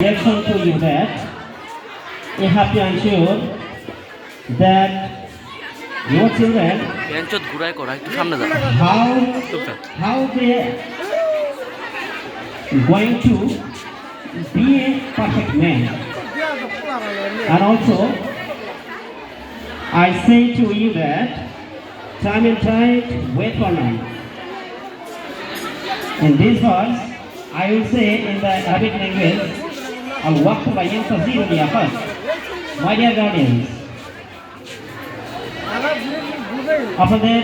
direction to you that you have to ensure that your children how how they going to be a perfect man. And also I say to you that time and time wait for me. in this verse I will say in the Arabic language الوقت بين تصير اليقظة my dear guardians আপনাদের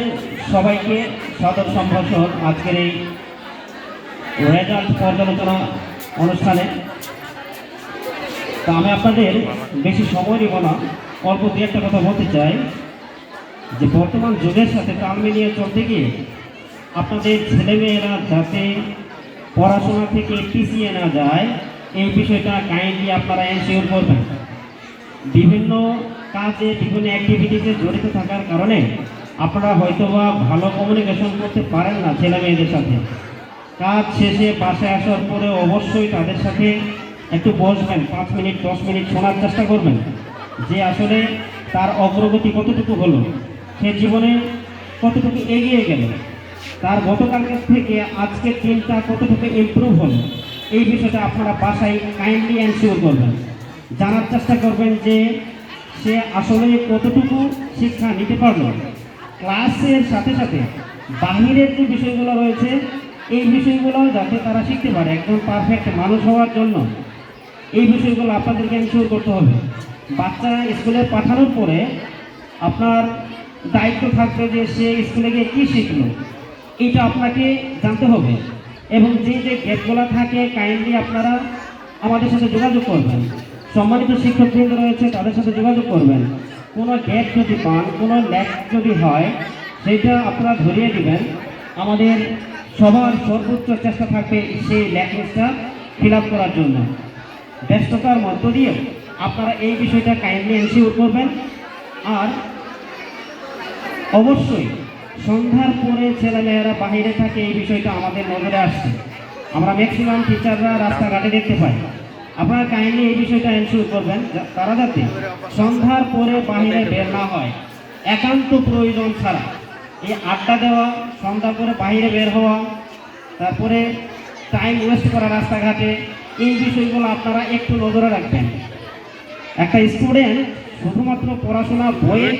সবাইকে সদর সম্ভাষণ আজকের এই result পর্যালোচনা অনুষ্ঠানে তা আমি আপনাদের বেশি সময় নেব না অল্প দু একটা কথা বলতে চাই যে বর্তমান যুগের সাথে তাল মিলিয়ে চলতে গিয়ে আপনাদের ছেলেমেয়েরা যাতে পড়াশোনা থেকে পিছিয়ে না যায় এই বিষয়টা কাইন্ডলি আপনারা এনশিওর করবেন। বিভিন্ন কাজে বিভিন্ন অ্যাক্টিভিটিতে জড়িত থাকার কারণে আপনারা হয়তোবা ভালো কমিউনিকেশন করতে পারেন না ছেলে মেয়েদের সাথে। কাজ শেষে বাসায় আসার পরে অবশ্যই তাদের সাথে একটু বসবেন, পাঁচ মিনিট, দশ মিনিট শোনার চেষ্টা করবেন যে আসলে তার অগ্রগতি কতটুকু হলো, সে জীবনে কতটুকু এগিয়ে গেল, তার গতকালকের থেকে আজকের দিনটা কতটুকু ইম্প্রুভ হলো এই বিষয়টা আপনারা বাসায় কাইন্ডলি এনশিওর করবেন। জানার চেষ্টা করবেন যে সে আসলে কতটুকু শিক্ষা নিতে পারল। ক্লাসের সাথে সাথে বাহিরের যে বিষয়গুলো রয়েছে, এই বিষয়গুলো যাতে তারা শিখতে পারে একদম পারফেক্ট মানুষ হওয়ার জন্য। এই বিষয়গুলো আপনাদেরকে এনশিওর করতে হবে। বাচ্চারা স্কুলে পাঠানোর পরে আপনার দায়িত্ব থাকবে যে সে স্কুলে গিয়ে কী শিখলো, এটা আপনাকে জানতে হবে। এবং যে যে গ্যাপগুলো থাকে কাইন্ডলি আপনারা আমাদের সাথে যোগাযোগ করবেন। সম্মানিত শিক্ষকবৃন্দ রয়েছে, তাদের সাথে যোগাযোগ করবেন। কোনো গ্যাপ যদি পান, কোনো ল্যাক যদি হয়, সেটা আপনারা ধরিয়ে দিবেন। আমাদের সবার সর্বোচ্চ চেষ্টা থাকবে সেই ল্যাকনেসটা ফিল আপ করার জন্য। ব্যস্ততার মধ্য দিয়ে আপনারা এই বিষয়টা কাইন্ডলি এনশিওর করবেন। আর অবশ্যই সন্ধ্যার পরে ছেলেমেয়েরা বাইরে থাকে, এই বিষয়টা আমাদের নজরে আসছে। আমরা ম্যাক্সিমাম টিচাররা রাস্তাঘাটে দেখতে পাই। আপনারা কাইন্ডলি এই বিষয়টা এনশিওর করবেন তারা যাতে সন্ধ্যার পরে বাহিরে বের না হয়। একান্ত প্রয়োজন ছাড়া। এই আড্ডা দেওয়া, সন্ধ্যার পরে বাহিরে বের হওয়া, তারপরে টাইম ওয়েস্ট করা রাস্তাঘাটে, এই বিষয়গুলো আপনারা একটু নজরে রাখবেন। একটা স্টুডেন্ট শুধুমাত্র পড়াশোনা বইয়ে